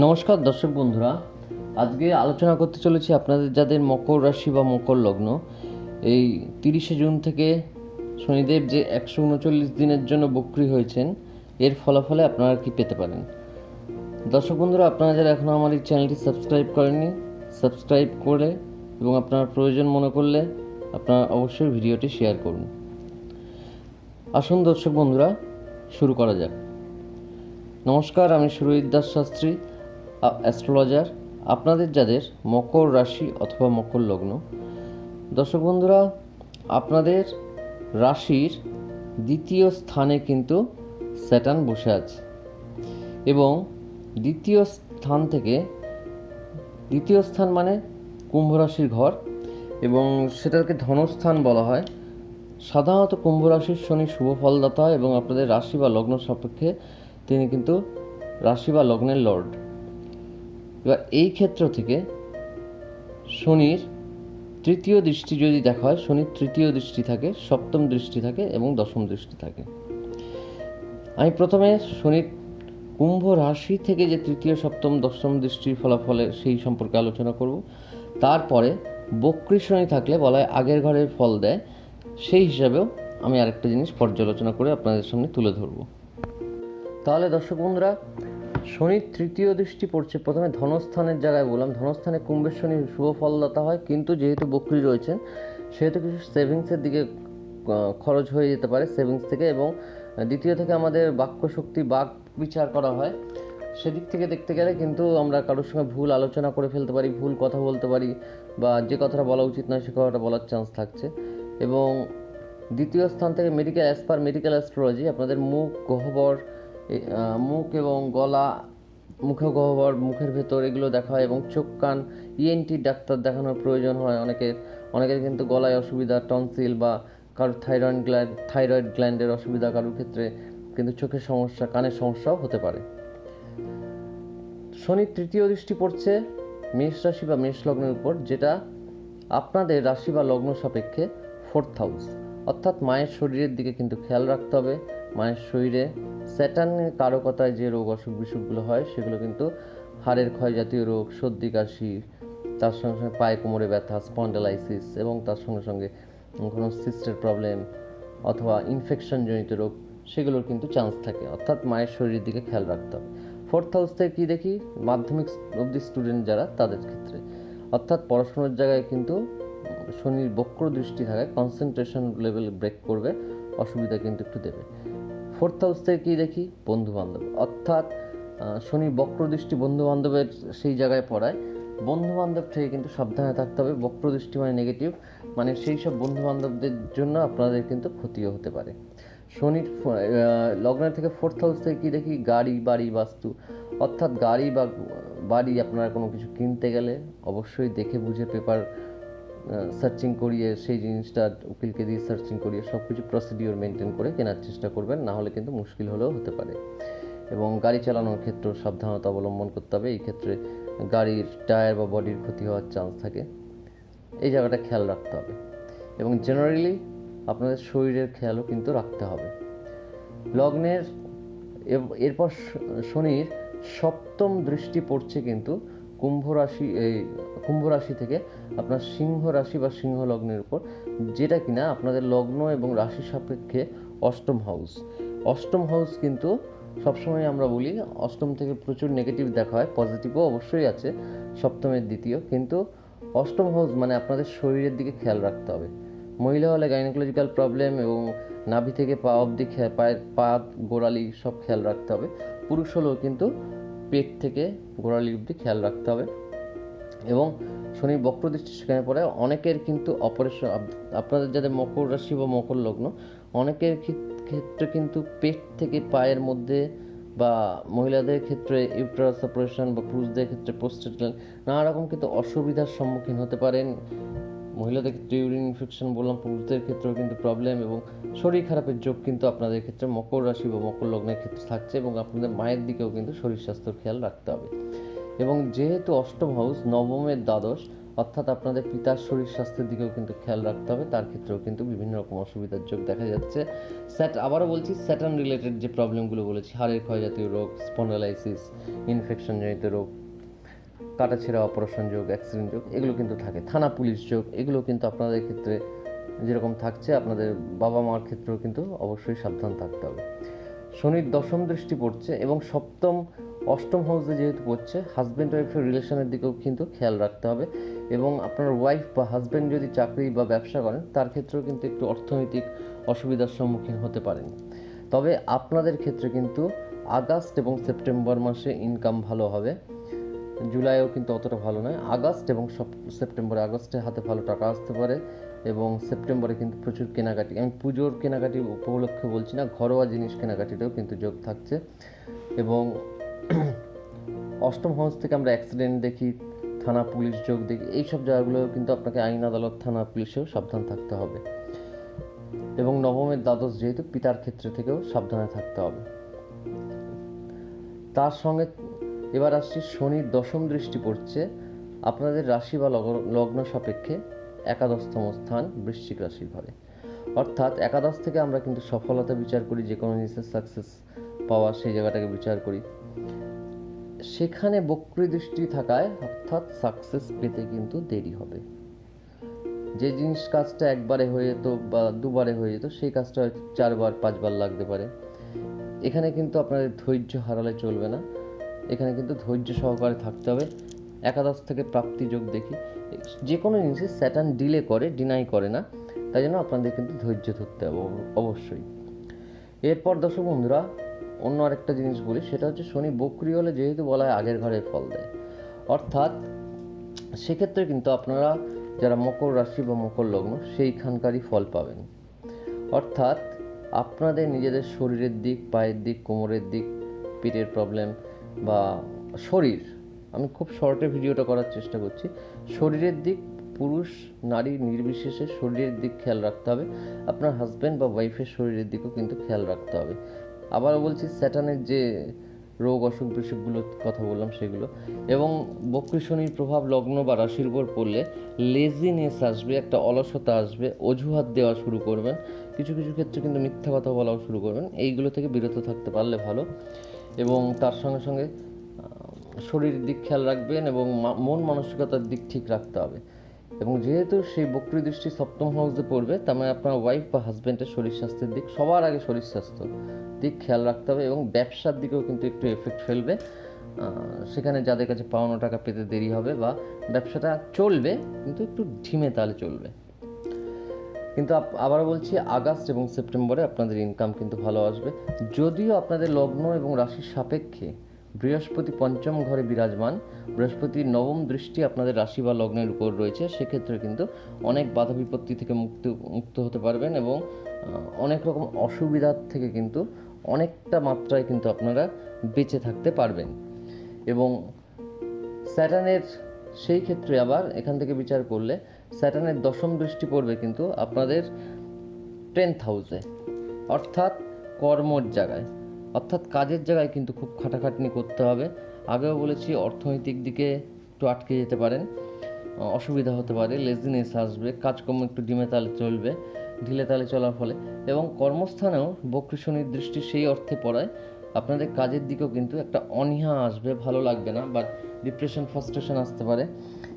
নমস্কার দর্শক বন্ধুরা, আজকে আলোচনা করতে চলেছি আপনাদের যাদের মকর রাশি বা মকর লগ্ন। এই তিরিশে জুন থেকে শনিদেব যে একশো উনচল্লিশ দিনের জন্য বক্রি হয়েছেন, এর ফলাফলে আপনারা কি পেতে পারেন? দর্শক বন্ধুরা, আপনারা যারা এখনও আমার এই চ্যানেলটি সাবস্ক্রাইব করেননি, সাবস্ক্রাইব করে এবং আপনার প্রয়োজন মনে করলে আপনারা অবশ্যই ভিডিওটি শেয়ার করুন। আসুন দর্শক বন্ধুরা, শুরু করা যাক। নমস্কার, আমি সুরজিৎ দাস শাস্ত্রী। অ্যাস্ট্রোলজার আপনাদের যাদের মকর রাশি অথবা মকর লগ্ন, দর্শক বন্ধুরা, আপনাদের রাশির দ্বিতীয় স্থানে কিন্তু স্যাটার্ন বসে আছে এবং দ্বিতীয় স্থান থেকে, দ্বিতীয় স্থান মানে কুম্ভ রাশির ঘর এবং সেটাকে ধনস্থান বলা হয়। সাধারণত কুম্ভ রাশির শনি শুভ ফলদাতা এবং আপনাদের রাশি বা লগ্ন সাপেক্ষে তিনি কিন্তু রাশি বা লগ্নের লর্ড এবার এই ক্ষেত্র থেকে শনির তৃতীয় দৃষ্টি যদি দেখা হয়, শনির তৃতীয় দৃষ্টি থাকে, সপ্তম দৃষ্টি থাকে এবং দশম দৃষ্টি থাকে। আমি প্রথমে শনির কুম্ভ রাশি থেকে যে তৃতীয়, সপ্তম, দশম দৃষ্টির ফলাফলে সেই সম্পর্কে আলোচনা করব। তারপরে বক্রী শনি থাকলে বলা হয় আগের ঘরের ফল দেয়, সেই হিসাবেও আমি আরেকটা জিনিস পর্যালোচনা করে আপনাদের সামনে তুলে ধরবো। তাহলে দর্শক বন্ধুরা শনির তৃতীয় দৃষ্টি পড়ছে। প্রথমে ধনস্থানের জায়গায় বললাম। ধনস্থানে কুম্ভের শনি শুভ ফলদাতা হয়, কিন্তু যেহেতু বক্রি রয়েছেন, সেহেতু কিছু সেভিংসের দিকে খরচ হয়ে যেতে পারে সেভিংস থেকে এবং দ্বিতীয় থেকে আমাদের বাক্য শক্তি বাক বিচার করা হয়। সেদিক থেকে দেখতে গেলে কিন্তু আমরা কারোর সঙ্গে ভুল আলোচনা করে ফেলতে পারি, ভুল কথা বলতে পারি বা যে কথাটা বলা উচিত নয় সে কথাটা বলার চান্স থাকছে। এবং দ্বিতীয় স্থান থেকে medical as per medical astrology আপনাদের মুখ, গহ্বর মুখ এবং গলা মুখে গহ্বর মুখের ভেতর এগুলো দেখা হয় এবং চোখ, কান ইএনটি ডাক্তার দেখানোর প্রয়োজন হয়। অনেকের অনেকের কিন্তু গলায় অসুবিধা, টনসিল বা কারোর থাইরয়েড গ্ল্যান্ড, থাইরয়েড গ্ল্যান্ডের অসুবিধা কারোর ক্ষেত্রে কিন্তু চোখের সমস্যা, কানের সমস্যাও হতে পারে। শনির তৃতীয় দৃষ্টি পড়ছে মেষ রাশি বা মেষ লগ্নের উপর, যেটা আপনাদের রাশি বা লগ্ন সাপেক্ষে ফোর্থ হাউস অর্থাৎ মায়ের শরীরের দিকে কিন্তু খেয়াল রাখতে হবে। মায়ের শরীরে স্যাটার্নের কারকতায় যে রোগ অসুখ বিসুখগুলো হয়, সেগুলো কিন্তু হাড়ের ক্ষয় জাতীয় রোগ, সর্দি, কাশি, তার সঙ্গে সঙ্গে পায়ে কোমরে ব্যথা স্পন্ডালাইসিস এবং তার সঙ্গে সঙ্গে কোনো সিস্টের প্রবলেম অথবা ইনফেকশনজনিত রোগ, সেগুলোর কিন্তু চান্স থাকে। অর্থাৎ মায়ের শরীরের দিকে খেয়াল রাখতে হবে। ফোর্থ হাউস থেকে কী দেখি? মাধ্যমিক অবধি স্টুডেন্ট যারা, তাদের ক্ষেত্রে। অর্থাৎ পড়াশোনার জায়গায় কিন্তু শনির বক্র দৃষ্টি থাকায় কনসেন্ট্রেশন লেভেল ব্রেক করবে, অসুবিধা কিন্তু একটু দেবে। ফোর্থ হাউস থেকে কী দেখি? বন্ধু বান্ধব অর্থাৎ শনি শনির বক্র দৃষ্টি বন্ধু বান্ধবের সেই জায়গায় পড়ায়। বন্ধু বান্ধব থেকে কিন্তু সাবধানে থাকতে হবে। বক্র দৃষ্টি মানে নেগেটিভ মানে সেই সব বন্ধু বান্ধবদের জন্য আপনাদের কিন্তু ক্ষতিও হতে পারে। শনির লগ্নের থেকে ফোর্থ হাউস থেকে কী দেখি? গাড়ি, বাড়ি, বাস্তু। অর্থাৎ গাড়ি বা, বাড়ি আপনারা কোনো কিছু কিনতে গেলে অবশ্যই দেখে বুঝে পেপার সার্চিং করিয়ে সেই জিনিসটা উকিলকে দিয়ে সার্চিং করিয়ে সব কিছু প্রসিডিওর মেনটেন করে কেনার চেষ্টা করবেন, না হলে কিন্তু মুশকিল হলেও হতে পারে। এবং গাড়ি চালানোর ক্ষেত্রেও সাবধানতা অবলম্বন করতে হবে। এই ক্ষেত্রে গাড়ির টায়ার বা বডির ক্ষতি হওয়ার চান্স থাকে। এই জায়গাটা খেয়াল রাখতে হবে। এবং জেনারেলি আপনাদের শরীরের খেয়ালও কিন্তু রাখতে হবে। লগ্নের এরপর শনির সপ্তম দৃষ্টি পড়ছে কিন্তু কুম্ভ রাশি এই কুম্ভ রাশি থেকে আপনার সিংহ রাশি বা সিংহ লগ্নের উপর, যেটা কিনা আপনাদের লগ্ন এবং রাশি সাপেক্ষে অষ্টম হাউস অষ্টম হাউস কিন্তু সবসময় আমরা বলি, অষ্টম থেকে প্রচুর নেগেটিভ দেখা হয় পজিটিভও অবশ্যই আছে, সপ্তমের দ্বিতীয়, কিন্তু অষ্টম হাউস মানে আপনাদের শরীরের দিকে খেয়াল রাখতে হবে। মহিলা হলে গাইনোকোলজিক্যাল প্রবলেম এবং নাভি থেকে পা অবধি পায়ের পা, গোড়ালি সব খেয়াল রাখতে হবে। পুরুষ হলেও কিন্তু পেট থেকে গোড়ালি অবধি খেয়াল রাখতে হবে। এবং শনির বক্রদৃষ্টি সেখানে পড়ে। অনেকের কিন্তু অপারেশন, আপনাদের যাদের মকর রাশি বা মকর লগ্ন, অনেকের ক্ষেত্রে কিন্তু পেট থেকে পায়ের মধ্যে বা মহিলাদের ক্ষেত্রে ইউট্রাস অপারেশন বা পুরুষদের ক্ষেত্রে পোস্টেট নানা রকম কিন্তু অসুবিধার সম্মুখীন হতে পারেন। মহিলাদের ক্ষেত্রে ইউরিন ইনফেকশন বললাম, পুরুষদের ক্ষেত্রেও কিন্তু প্রবলেম এবং শরীর খারাপের যোগ কিন্তু আপনাদের ক্ষেত্রে মকর রাশি বা মকর লগ্নের ক্ষেত্রে থাকছে এবং আপনাদের মায়ের দিকেও কিন্তু শরীর স্বাস্থ্যের খেয়াল রাখতে হবে। এবং যেহেতু অষ্টম হাউস নবমের দ্বাদশ, অর্থাৎ আপনাদের পিতার শরীর স্বাস্থ্যের দিকেও কিন্তু খেয়াল রাখতে হবে, তার ক্ষেত্রেও কিন্তু বিভিন্ন রকম অসুবিধার যোগ দেখা যাচ্ছে। স্যাট, আবারও বলছি, স্যাটার্ন রিলেটেড যে প্রবলেমগুলো বলেছি, হাড়ের ক্ষয়জাতীয় রোগ স্পন্ডালাইসিস ইনফেকশনজনিত রোগ কাটাছেঁড়া অপারেশন যোগ অ্যাক্সিডেন্ট যোগ, এগুলো কিন্তু থাকে। থানা পুলিশ যোগ, এগুলো কিন্তু আপনাদের ক্ষেত্রে যেরকম থাকছে, আপনাদের বাবা মার ক্ষেত্রেও কিন্তু অবশ্যই সাবধান থাকতে হবে। শনির দশম দৃষ্টি পড়ছে এবং সপ্তম, অষ্টম হাউসে যেহেতু পড়ছে হাজব্যান্ড ওয়াইফের রিলেশনের দিকেও কিন্তু খেয়াল রাখতে হবে এবং আপনার ওয়াইফ বা হাজব্যান্ড যদি চাকরি বা ব্যবসা করেন, তার ক্ষেত্রেও কিন্তু একটু অর্থনৈতিক অসুবিধার সম্মুখীন হতে পারেন। তবে আপনাদের ক্ষেত্রে কিন্তু আগস্ট এবং সেপ্টেম্বর মাসে ইনকাম ভালো হবে। জুলাইও কিন্তু অতটা ভালো নয়। আগস্ট এবং সপ- সেপ্টেম্বরে আগস্টে হাতে ভালো টাকা আসতে পারে এবং সেপ্টেম্বরে কিন্তু প্রচুর কেনাকাটি। আমি পুজোর কেনাকাটি উপলক্ষে বলছি না, ঘরোয়া জিনিস কেনাকাটিতেও কিন্তু যোগ থাকছে এবং অষ্টম হাউস থেকে আমরা অ্যাক্সিডেন্ট দেখি, থানা পুলিশ যোগ দেখি, এইসব জায়গাগুলোও কিন্তু আপনাকে আইন আদালত, থানা পুলিশেও সাবধান থাকতে হবে এবং নবমের দ্বাদশ যেহেতু, পিতার ক্ষেত্রে থেকেও সাবধানে থাকতে হবে। তার সঙ্গে এবার আসছি শনির দশম দৃষ্টি পড়ছে আপনাদের রাশি বা লগ- লগ্ন সাপেক্ষে একাদশতম স্থান বৃশ্চিক রাশির ঘরে। অর্থাৎ একাদশ থেকে আমরা কিন্তু সফলতা বিচার করি, যে কোনো জিনিসের সাকসেস পাওয়া সেই জায়গাটাকে বিচার করি। সেখানে বক্রী দৃষ্টি থাকায় অর্থাৎ সাকসেস পেতে কিন্তু দেরি হবে। যে জিনিস কাজটা একবারে হয়ে যেত বা দুবারে হয়ে যেত, সেই কাজটা চারবার, পাঁচবার লাগতে পারে। এখানে কিন্তু আপনাদের ধৈর্য হারালে চলবে না। এখানে কিন্তু ধৈর্য সহকারে থাকতে হবে। একাদশ থেকে প্রাপ্তি যোগ দেখি। যে কোনো জিনিসে স্যাটার্ন ডিলে করে ডিনাই করে না। তাই জন্য আপনাদের কিন্তু ধৈর্য ধরতে হবে অব- অবশ্যই। এরপর দর্শক বন্ধুরা, অন্য আরেকটা জিনিস বলি, সেটা হচ্ছে শনি বক্রি হলে যেহেতু বলা হয় আগের ঘরে ফল দেয়। অর্থাৎ সেক্ষেত্রে কিন্তু আপনারা যারা মকর রাশি বা মকর লগ্ন, সেইখানকারই ফল পাবেন। অর্থাৎ আপনাদের নিজেদের শরীরের দিক, পায়ের দিক, কোমরের দিক পেটের প্রবলেম বা শরীর, আমি খুব শর্টে ভিডিওটা করার চেষ্টা করছি, শরীরের দিক পুরুষ, নারী নির্বিশেষে শরীরের দিক খেয়াল রাখতে হবে, আপনার হাজব্যান্ড বা ওয়াইফের শরীরের দিকেও কিন্তু খেয়াল রাখতে হবে। আবারও বলছি, স্যাটানের যে রোগ, অসুখ বিসুখগুলোর কথা বললাম সেগুলো, এবং বক্রী শনির প্রভাব, লগ্ন বা রাশির উপর পড়লে লেজিনেস আসবে, একটা অলসতা আসবে, অজুহাত দেওয়া শুরু করবেন, কিছু কিছু ক্ষেত্রে কিন্তু মিথ্যা কথা বলাও শুরু করবেন, এইগুলো থেকে বিরত থাকতে পারলে ভালো। এবং তার সঙ্গে সঙ্গে শরীরের দিক খেয়াল রাখবেন এবং মন মানসিকতার দিক ঠিক রাখতে হবে। এবং যেহেতু সেই বক্রী দৃষ্টি সপ্তম হাউসে পড়বে, তার মানে আপনার ওয়াইফ বা হাজব্যান্ডের শরীর স্বাস্থ্যের দিক, সবার আগে শরীর স্বাস্থ্য দিক খেয়াল রাখতে হবে এবং ব্যবসার দিকেও কিন্তু একটু এফেক্ট ফেলবে। সেখানে যাদের কাছে পাওনা টাকা পেতে দেরি হবে বা ব্যবসাটা চলবে, কিন্তু একটু ধিমে তালে চলবে। কিন্তু আবারও বলছি, আগস্ট এবং সেপ্টেম্বরে আপনাদের ইনকাম কিন্তু ভালো আসবে। যদিও আপনাদের লগ্ন এবং রাশির সাপেক্ষে বৃহস্পতি পঞ্চম ঘরে বিরাজমান বৃহস্পতির নবম দৃষ্টি আপনাদের রাশি বা লগ্নের উপর রয়েছে, সেক্ষেত্রে কিন্তু অনেক বাধা বিপত্তি থেকে মুক্ত মুক্ত হতে পারবেন এবং অনেক রকম অসুবিধার থেকে কিন্তু অনেকটা মাত্রায় কিন্তু আপনারা বেঁচে থাকতে পারবেন। এবং স্যাটার্নের সেই ক্ষেত্রে আবার এখান থেকে বিচার করলে স্যাটার্নের দশম দৃষ্টি পড়বে কিন্তু আপনাদের টেন্থ হাউসে অর্থাৎ কর্মর জায়গায়। অর্থাৎ কাজের জায়গায় কিন্তু খুব খাটাখাটনি করতে হবে। আগেও বলেছি অর্থনৈতিক দিকে একটু আটকে যেতে পারেন। অসুবিধা হতে পারে লেজিনেস আসবে, কাজকর্ম একটু ডিমে তালে চলবে, ঢিলে তালে চলার ফলে। এবং কর্মস্থানেও বক্রীশনির দৃষ্টি সেই অর্থে পড়ায়। আপনাদের কাজের দিকেও কিন্তু একটা অনীহা আসবে, ভালো লাগবে না বা ডিপ্রেশন ফার্স্ট্রেশন আসতে পারে।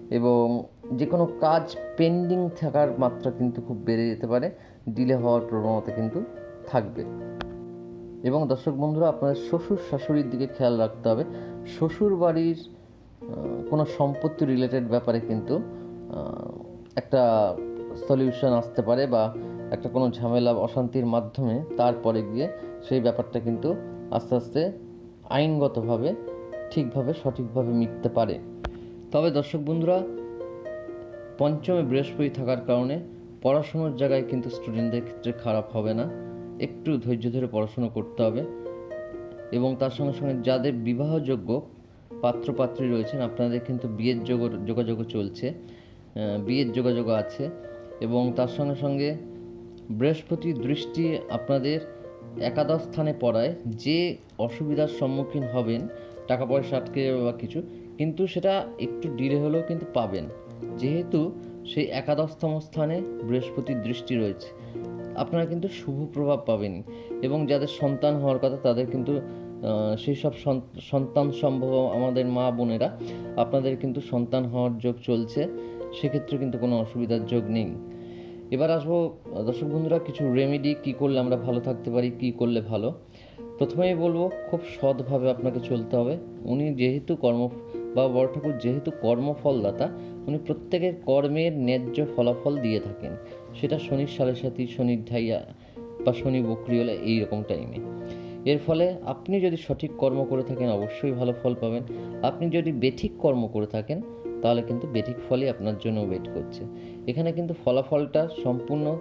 এবং যে কোনো কাজ পেন্ডিং থাকার মাত্রা কিন্তু খুব বেড়ে যেতে পারে, ডিলে হওয়ার প্রবণতা কিন্তু থাকবে। এবং দর্শক বন্ধুরা, আপনাদের শ্বশুর শাশুড়ির দিকে খেয়াল রাখতে হবে। শ্বশুর বাড়ির কোনো সম্পত্তি রিলেটেড ব্যাপারে কিন্তু একটা সলিউশন আসতে পারে বা একটা কোনো ঝামেলা, অশান্তির মাধ্যমে তারপরে গিয়ে সেই ব্যাপারটা কিন্তু আস্তে আস্তে আইনগতভাবে, ঠিকভাবে, সঠিকভাবে মিটতে পারে। তবে দর্শক বন্ধুরা পঞ্চমে বৃহস্পতি থাকার কারণে পড়াশোনার জায়গায় কিন্তু স্টুডেন্টদের ক্ষেত্রে খারাপ হবে না। একটু ধৈর্য ধরে পড়াশুনো করতে হবে এবং তার সঙ্গে সঙ্গে যাদের বিবাহযোগ্য পাত্রপাত্রী রয়েছেন, আপনাদের কিন্তু বিয়ের যোগ যোগাযোগও চলছে বিয়ের যোগাযোগ আছে এবং তার সঙ্গে সঙ্গে বৃহস্পতির দৃষ্টি আপনাদের একাদশ স্থানে পড়ায়। যে অসুবিধার সম্মুখীন হবেন, টাকা পয়সা আটকে বা কিছু, কিন্তু সেটা একটু ডিলে হলেও কিন্তু পাবেন। যেহেতু সেই একাদশতম স্থানে বৃহস্পতির দৃষ্টি রয়েছে, আপনারা কিন্তু শুভ প্রভাব পাবেন এবং যাদের সন্তান হওয়ার কথা তাদের কিন্তু সেই সব সন্তান সম্ভব আমাদের মা বোনেরা, আপনাদের কিন্তু সন্তান হওয়ার যোগ চলছে, সেক্ষেত্রে কিন্তু কোনো অসুবিধার যোগ নেই। এবার আসব, দর্শক বন্ধুরা, কিছু রেমেডি কি করলে আমরা ভালো থাকতে পারি, কি করলে ভালো? প্রথমেই বলব, খুব সৎভাবে আপনাকে চলতে হবে। উনি যেহেতু কর্ম, বা বড় ঠাকুর যেহেতু কর্মফলদাতা উনি প্রত্যেকের কর্মের ন্যায্য ফলাফল দিয়ে থাকেন। সেটা শনির সাড়ে সাথী শনির ঢাইয়া বা শনি বকরি হলে এইরকম টাইমে এর ফলে আপনি যদি সঠিক কর্ম করে থাকেন, অবশ্যই ভালো ফল পাবেন। আপনি যদি বেঠিক কর্ম করে থাকেন, তাহলে কিন্তু বেঠিক ফলই আপনার জন্য ওয়েট করছে। এখানে কিন্তু ফলাফলটা সম্পূর্ণ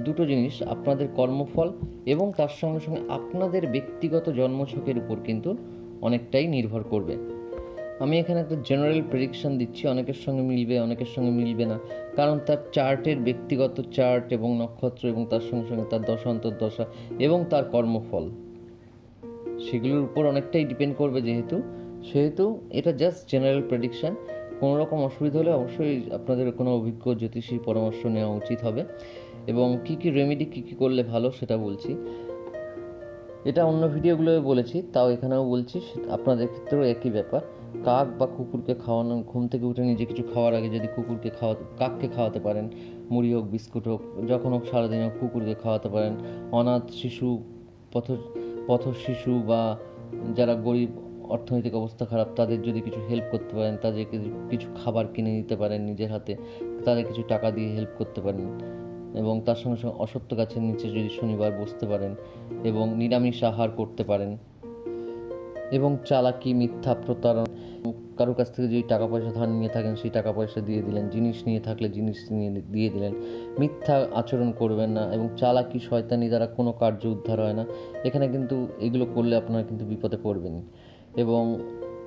দুটো জিনিস, আপনাদের কর্মফল এবং তার সঙ্গে সঙ্গে আপনাদের ব্যক্তিগত জন্মছকের উপর কিন্তু অনেকটাই নির্ভর করবে। আমি এখানে একটা জেনারেল প্রেডিকশন দিচ্ছি, অনেকের সঙ্গে মিলবে, অনেকের সঙ্গে মিলবে না। কারণ তার চার্টের ব্যক্তিগত চার্ট এবং নক্ষত্র এবং তার সঙ্গে সঙ্গে তার দশান্তর দশা এবং তার কর্মফল। সেগুলোর উপর অনেকটাই ডিপেন্ড করবে যেহেতু। সেহেতু এটা জাস্ট জেনারেল প্রেডিকশান কোনো রকম অসুবিধা হলে অবশ্যই আপনাদের কোনো অভিজ্ঞ জ্যোতিষীর পরামর্শ নেওয়া উচিত হবে। এবং কি কি রেমেডি কি কি করলে ভালো সেটা বলছি। এটা অন্য ভিডিওগুলোয় বলেছি, তাও এখানেও বলছি আপনাদের ক্ষেত্রেও একই ব্যাপার। কাক বা কুকুরকে খাওয়ানো, ঘুম থেকে উঠে নিজে কিছু খাওয়ার আগে যদি কুকুরকে খাওয়াতে কাককে খাওয়াতে পারেন, মুড়ি হোক, বিস্কুট হোক, যখন হোক সারাদিন হোক কুকুরকে খাওয়াতে পারেন। অনাথ শিশু, পথ পথ শিশু বা যারা গরিব, অর্থনৈতিক অবস্থা খারাপ, তাদের যদি কিছু হেল্প করতে পারেন, তাদের কিছু খাবার কিনে দিতে পারেন নিজের হাতে, তাদের কিছু টাকা দিয়ে হেল্প করতে পারেন এবং তার সঙ্গে সঙ্গে অসত্য গাছের নিচে যদি শনিবার বসতে পারেন এবং নিরামিষ আহার করতে পারেন। এবং চালাকি, মিথ্যা প্রতারণ, কারোর কাছ থেকে যদি টাকা পয়সা ধার নিয়ে থাকেন, সেই টাকা পয়সা দিয়ে দিলেন, জিনিস নিয়ে থাকলে জিনিস নিয়ে দিয়ে দিলেন। মিথ্যা আচরণ করবেন না এবং চালাকি শয়তানি দ্বারা কোনো কার্য উদ্ধার হয় না। এখানে কিন্তু এগুলো করলে আপনারা কিন্তু বিপদে পড়বেনই এবং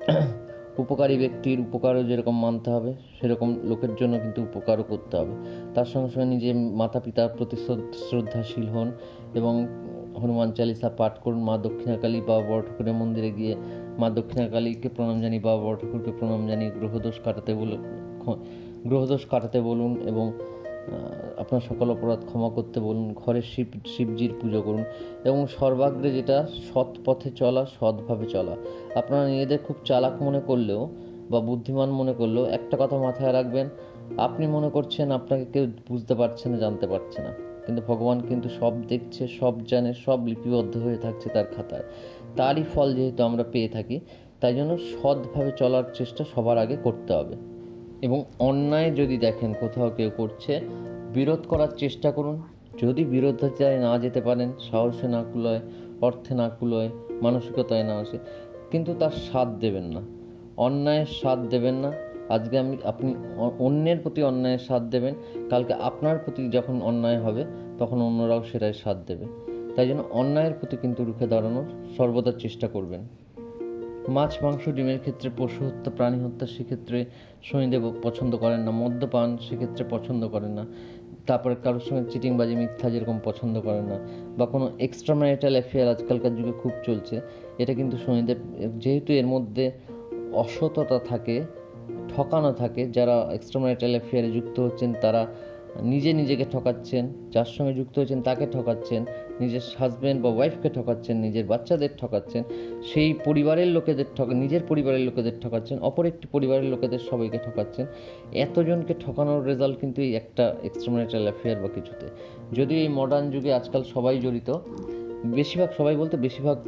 উপকারী ব্যক্তির উপকারও যেরকম মানতে হবে, সেরকম লোকের জন্য কিন্তু উপকারও করতে হবে। তার সঙ্গে সঙ্গে নিজে মাতা পিতার প্রতি শ্রদ্ধাশীল হন এবং হনুমান চালিসা পাঠ করুন, মা দক্ষিণাকালী বা বড় ঠাকুরের মন্দিরে গিয়ে মা দক্ষিণাকালীকে প্রণাম জানি বা বড় ঠাকুরকে প্রণাম জানি গ্রহদোষ কাটাতে বলুন গ্রহদোষ কাটাতে বলুন এবং আপনার সকল অপরাধ ক্ষমা করতে বলুন, ঘরে শিব, শিবজির পুজো করুন এবং সর্বাগ্রে যেটা সৎ পথে চলা, সৎভাবে চলা। আপনারা নিজেদের খুব চালাক মনে করলেও বা বুদ্ধিমান মনে করলেও একটা কথা মাথায় রাখবেন, আপনি মনে করছেন আপনাকে কেউ বুঝতে পারছে না, জানতে পারছে না। কিন্তু ভগবান কিন্তু সব দেখছে, সব জানে, সব লিপিবদ্ধ হয়ে থাকছে তার খাতায়। তারই ফল যেহেতু আমরা পেয়ে থাকি, তাই জন্য সৎভাবে চলার চেষ্টা সবার আগে করতে হবে। এবং অন্যায় যদি দেখেন কোথাও কেউ করছে, বিরোধ করার চেষ্টা করুন। যদি বিরোধিতায় না যেতে পারেন, সাহসে না কুলয়, অর্থে না কুলোয়, মানসিকতায় না আসে, কিন্তু তার স্বাদ দেবেন না। অন্যায়ের স্বাদ দেবেন না আজকে আমি আপনি অন্যের প্রতি অন্যায়ের স্বাদ দেবেন, কালকে আপনার প্রতি যখন অন্যায় হবে, তখন অন্যরাও সেটাই স্বাদ দেবে। তাই জন্য অন্যায়ের প্রতি কিন্তু রুখে দাঁড়ানোর সর্বদা চেষ্টা করবেন। মাছ, মাংস, ডিমের ক্ষেত্রে পশু হত্যা, প্রাণী হত্যা সেক্ষেত্রে শনিদেব পছন্দ করেন না, মদ্যপান সেক্ষেত্রে পছন্দ করেন না। তারপরে কারোর সঙ্গে চিটিংবাজি, মিথ্যা যেরকম পছন্দ করেন না, বা কোনো এক্সট্রা ম্যারিটাল অ্যাফেয়ার আজকালকার যুগে খুব চলছে, এটা কিন্তু শনিদেব, যেহেতু এর মধ্যে অসততা থাকে ঠকানো থাকে, যারা এক্সট্রা ম্যারিটাল অ্যাফেয়ারে যুক্ত হচ্ছেন, তারা নিজে নিজেকে ঠকাচ্ছেন, যার সঙ্গে যুক্ত হচ্ছেন, তাকে ঠকাচ্ছেন, নিজের হাজব্যান্ড বা ওয়াইফকে ঠকাচ্ছেন, নিজের বাচ্চাদের ঠকাচ্ছেন, সেই পরিবারের লোকেদের ঠকা, নিজের পরিবারের লোকেদের ঠকাচ্ছেন, অপর একটি পরিবারের লোকেদের সবাইকে ঠকাচ্ছেন। এতজনকে ঠকানোর রেজাল্ট কিন্তু এই একটা এক্সট্রামিনেটাল অ্যাফেয়ার বা কিছুতে। যদিও এই মডার্ন যুগে আজকাল সবাই জড়িত, বেশিরভাগ, সবাই বলতে বেশিরভাগ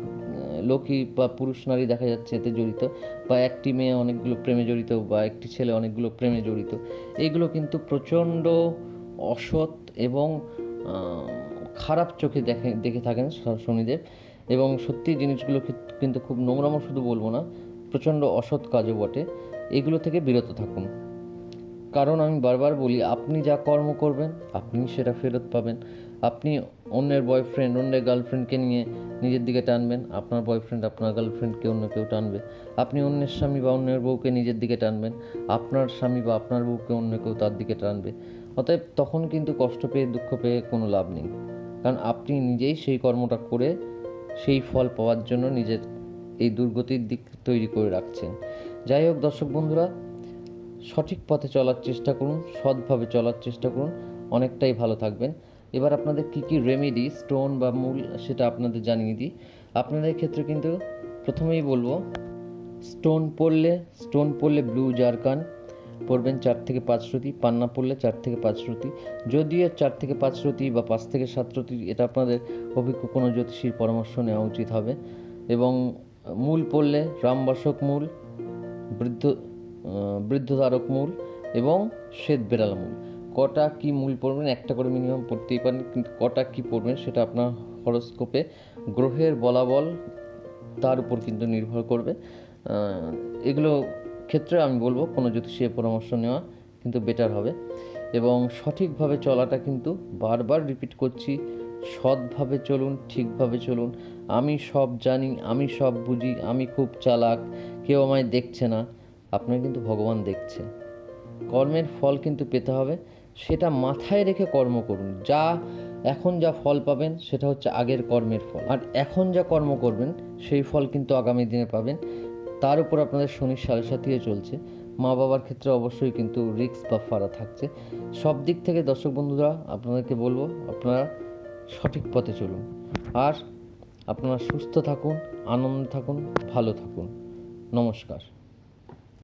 লোকই বা পুরুষ নারী দেখা যাচ্ছে এতে জড়িত বা একটি মেয়ে অনেকগুলো প্রেমে জড়িত বা একটি ছেলে অনেকগুলো প্রেমে জড়িত। এগুলো কিন্তু প্রচণ্ড অসৎ এবং খারাপ চোখে দেখে দেখে থাকেন শনিদেব। এবং সত্যি জিনিসগুলো কিন্তু খুব নোংরামো শুধু বলব না, প্রচণ্ড অসৎ কাজও বটে। এগুলো থেকে বিরত থাকুন। কারণ আমি বারবার বলি, আপনি যা কর্ম করবেন, আপনি সেটা ফেরত পাবেন। আপনি অন্যের বয়ফ্রেন্ড অন্যের গার্লফ্রেন্ডকে নিয়ে নিজের দিকে টানবেন, আপনার বয়ফ্রেন্ড আপনার গার্লফ্রেন্ডকে অন্য কেউ টানবে। আপনি অন্যের স্বামী বা অন্যের বউকে নিজের দিকে টানবেন, আপনার স্বামী বা আপনার বউকে অন্য কেউ তার দিকে টানবে। অতএব তখন কিন্তু কষ্ট পেয়ে, দুঃখ পেয়ে কোনো লাভ নেই। কারণ আপনি নিজেই সেই কর্মটা করে সেই ফল পাওয়ার জন্য নিজের এই দুর্গতির দিক তৈরি করে রাখছেন। যাই হোক দর্শক বন্ধুরা, সঠিক পথে চলার চেষ্টা করুন, সৎভাবে চলার চেষ্টা করুন, অনেকটাই ভালো থাকবেন। এবার আপনাদের কী কী রেমেডি স্টোন বা মূল সেটা আপনাদের জানিয়ে দিই। আপনাদের ক্ষেত্রে কিন্তু প্রথমেই বলব স্টোন পড়লে স্টোন পড়লে ব্লু জারকান পড়বেন চার থেকে পাঁচ শ্রুতি পান্না পড়লে চার থেকে পাঁচ শ্রুতি যদিও চার থেকে পাঁচ শ্রুতি বা পাঁচ থেকে সাত শ্রুতি এটা আপনাদের অভিজ্ঞ কোনো জ্যোতিষীর পরামর্শ নেওয়া উচিত হবে। এবং মূল পড়লে রামবাসক মূল, বৃদ্ধ বৃদ্ধধারক মূল এবং শ্বেত বেড়াল মূল। কটা কি মূল পড়বেন? একটা করে মিনিমাম পড়তেই পারেন, কিন্তু কটা কি পড়বেন সেটা আপনার হরস্কোপে গ্রহের বলাবল তার উপর কিন্তু নির্ভর করবে। এগুলো ক্ষেত্রে আমি বলব, কোনো জ্যোতিষীয় পরামর্শ নেওয়া কিন্তু বেটার হবে। এবং সঠিকভাবে চলাটা কিন্তু বারবার রিপিট করছি, সৎভাবে চলুন, ঠিকভাবে চলুন। আমি সব জানি, আমি সব বুঝি, আমি খুব চালাক, কেউ আমায় দেখছে না। আপনার কিন্তু ভগবান দেখছে। কর্মের ফল কিন্তু পেতে হবে। সেটা মাথায় রেখে কর্ম করুন। যা এখন যা ফল পাবেন, সেটা হচ্ছে আগের কর্মের ফল। আর এখন যা কর্ম করবেন, সেই ফল কিন্তু আগামী দিনে পাবেন। তার উপর আপনাদের শনির সাড়ে চলছে। মা বাবার ক্ষেত্রে অবশ্যই কিন্তু রিস্ক বা ফাড়া থাকছে। সব দিক থেকে দর্শক বন্ধুরা, আপনাদেরকে বলব, আপনারা সঠিক পথে চলুন। আর আপনারা সুস্থ থাকুন, আনন্দে থাকুন, ভালো থাকুন। নমস্কার।